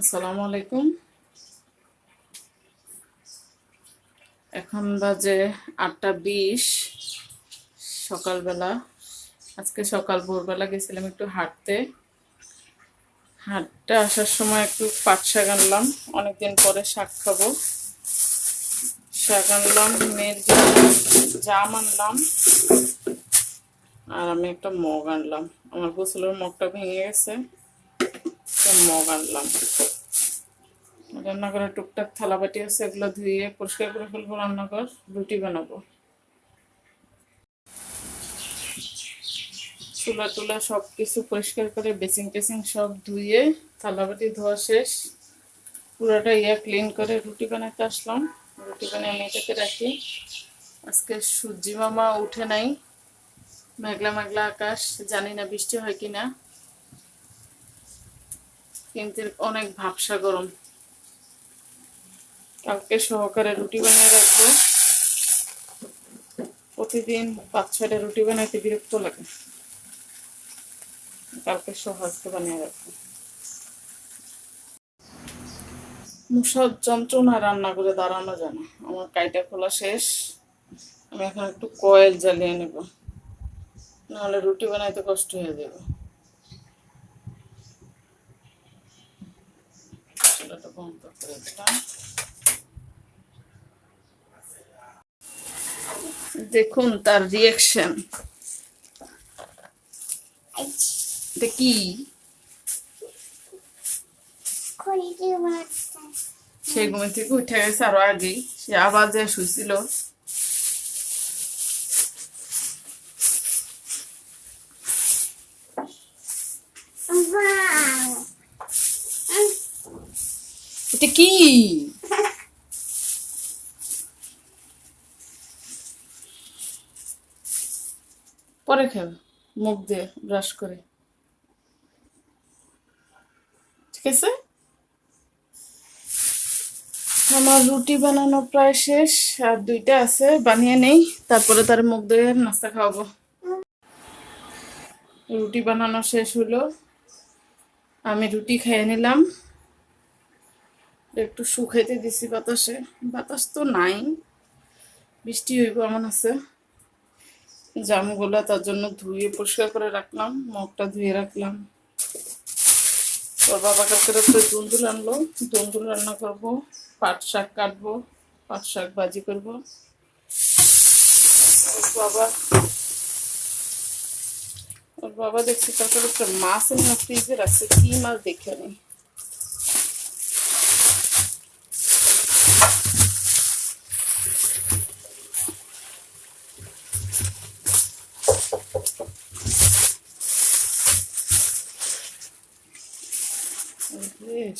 আসসালামু আলাইকুম। এখন বাজে আটটা বিশ, সকালবেলা। আজকে সকাল, ভোরবেলা গেছিলাম একটু হাঁটতে। হাঁটতে আসার সময় একটু পাট শাক আনলাম, অনেকদিন পরে শাক খাব। শাক আনলাম, মেয়ের জন্য জাম আনলাম, আর আমি একটা মগ আনলাম। আমার গোসলের মগটা ভেঙে গেছে। মগ আনলাম। রান্নাঘরে টুকটাক থালা বাটি আছে, এগুলো ধুয়ে পরিষ্কার করে ফেলব রান্নাঘর, রুটি বানাবো। চুলা টুলা সব কিছু পরিষ্কার করে বেসিং টেসিং সব ধুয়ে থালা বাটি ধোয়া শেষ। পুরোটা ইয়ে ক্লিন করে রুটি বানাতে আসলাম। রুটি বানিয়ে মেয়েটাকে রাখি। আজকে সূর্যি মামা উঠে নাই। মেঘলা মেঘলা আকাশ, জানি না বৃষ্টি হয় কিনা। কিন্তু অনেক ভাবসা গরম। কালকে সহকারে রুটি বানিয়ে রাখব। প্রতিদিন পাঁচ ছয়টা রুটি বানাইতে বিরক্ত লাগে। কালকে সহজকে বানিয়ে রাখব। মুসার যন্ত্রণা রান্না করে দাঁড়ানো যায় না আমার কাইটা খোলা শেষ। আমি এখন একটু কয়েল জ্বালিয়ে নেব। নাহলে রুটি বানাইতে কষ্ট হয়ে যাবে। চুলাটা বন্ধ করে দিলাম দেখুন তার রিয়াকশন দেখি কি? সে ঘুমে থেকে উঠে গেছে আরও আগেই। সে আবার যে শুয়েছিল এটা কি? পরে খাবে, মুখ দিয়ে ব্রাশ করে। ঠিক আছে? আমার রুটি বানানো প্রায় শেষ, আর দুইটা আছে, বানিয়ে নেই, তারপরে তার মুখ দিয়ে নাস্তা খাওয়াবো। রুটি বানানো শেষ হলো। আমি রুটি খেয়ে নিলাম। একটু শুকাইতে দিছি বাতাসে। বাতাস তো নাই, বৃষ্টি হইব এমন আছে। জামগুলো তার জন্য ধুয়ে পরিষ্কার করে রাখলাম, মগটা ধুয়ে রাখলাম। তোর বাবা কাছে একটু দুন্দুল আনলো, দুন্দুল রান্না করব, পাট শাক কাটবো, পাট শাক ভাজি করব। বাবা, ওর বাবা দেখছি তারপরে একটা মাছ এনে ফ্রিজে রাখছে, কি মাছ দেখে নেই।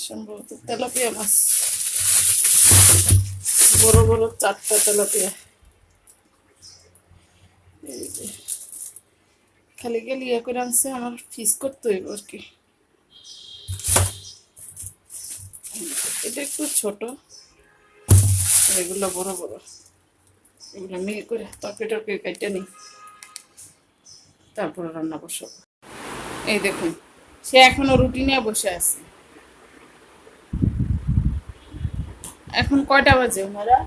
সম্ভবত তেলাপিয়া মাছ বড় বড় চারটা তেলাপিয়া খালি গেলে ইয়ে করে আনছে আমার ফিস করতে হইব আর কি এটা একটু ছোট এগুলো বড় বড় এগুলো মিল করে তরকারি টরকারি কাইটে নিই তারপরে রান্না বসাবো এই দেখুন, সে এখনও রুটি নিয়ে বসে আছে। এখন কয়টা বাজে ওনারা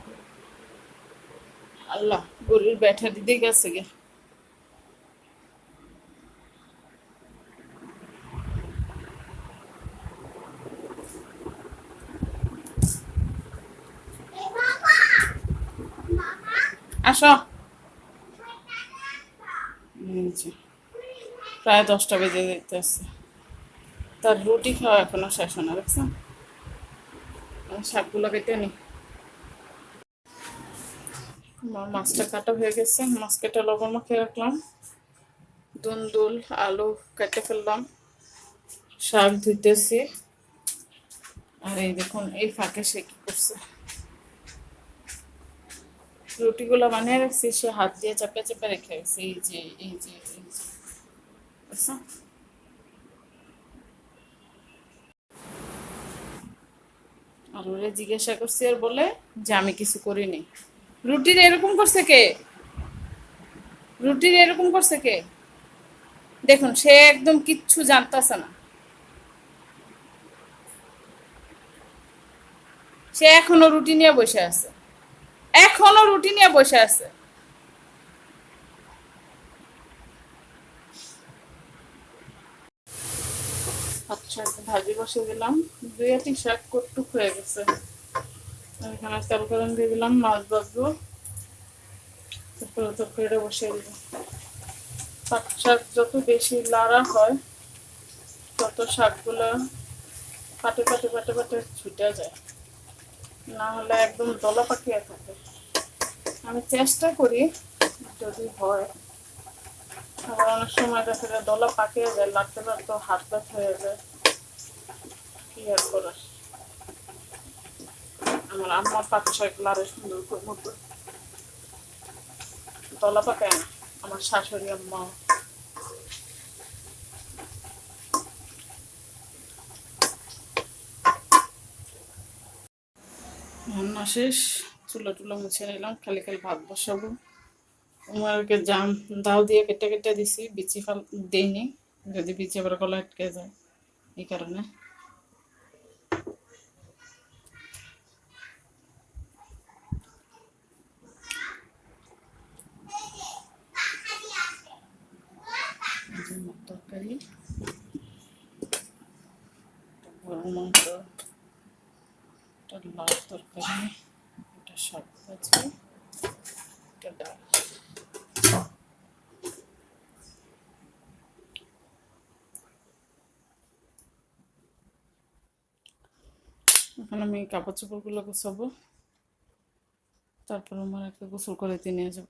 আল্লাহ, গরুর ব্যাঠা দিতে গেছে গে। আসো। প্রায় দশটা বেজে যেতে যেতেছে তার রুটি খাওয়া এখনও শেষ হয় না শাকগুলো কেটে নি। আমার মাছটা কাটা হয়ে গেছে। মাছ কেটে লবণ মাখিয়ে রাখলাম। দুন্দুল আলু কেটে ফেললাম। শাক ধুইতেছি। আর এই দেখুন, এই ফাঁকে সে কি করছে। রুটিগুলো বানিয়ে রাখছি, সে হাত দিয়ে চাপে চাপে রেখে গেছে। এই যে এই যে এই যে। আর ওরে জিজ্ঞাসা করছি আর বলে যে আমি কিছু করিনি। রুটির এরকম করছে কে? রুটির এরকম করছে কে? দেখুন, সে একদম কিচ্ছু জানতাছে না। সে এখনও রুটি নিয়ে বসে আছে। এখনও রুটি নিয়ে বসে আছে। আচ্ছা একটা ভাজি বসিয়ে দিলাম। দুই একটি শাক কটুক হয়ে গেছে। এখানে তেল গরম দিয়ে দিলাম, মাছ ভাজবো। তারপরে তরকারিটা বসিয়ে দিব। পাট শাক যত বেশি লাড়া হয়, তত শাকগুলো পাটে পাটে পাটে পাটে ছুটে যায়। না হলে একদম দলা পাকিয়ে থাকে। আমি চেষ্টা করি যদি হয়। অনেক সময় দেখা যায় দলা পাকিয়ে যায়, লাগতে লাগতে হাত ব্যথা হয়ে যায়। কি আর করার? আমার আম্মা পাট শাক লাড়ে সুন্দর করে মতো দলা পাকায় না আমার শাশুড়ি আম্মা। রান্না শেষ, চুলা টুলা মুছে নিলাম, খালি খালি ভাত বসাবো। উমারকে জাম দাও দিয়ে কেটে কেটে দিছি, বিচি ফাল দিইনি, যদি বিচি আবার গলা আটকে যায়, এই কারণে। তরকারি গরু মাংস এটা লাল তরকারি এটা শাক ভাজি এটা ডাল। এখন আমি কাপড় চোপড়গুলো গোছাবো। তারপর আমার একটা গোসল করে দিয়ে নিয়ে যাব।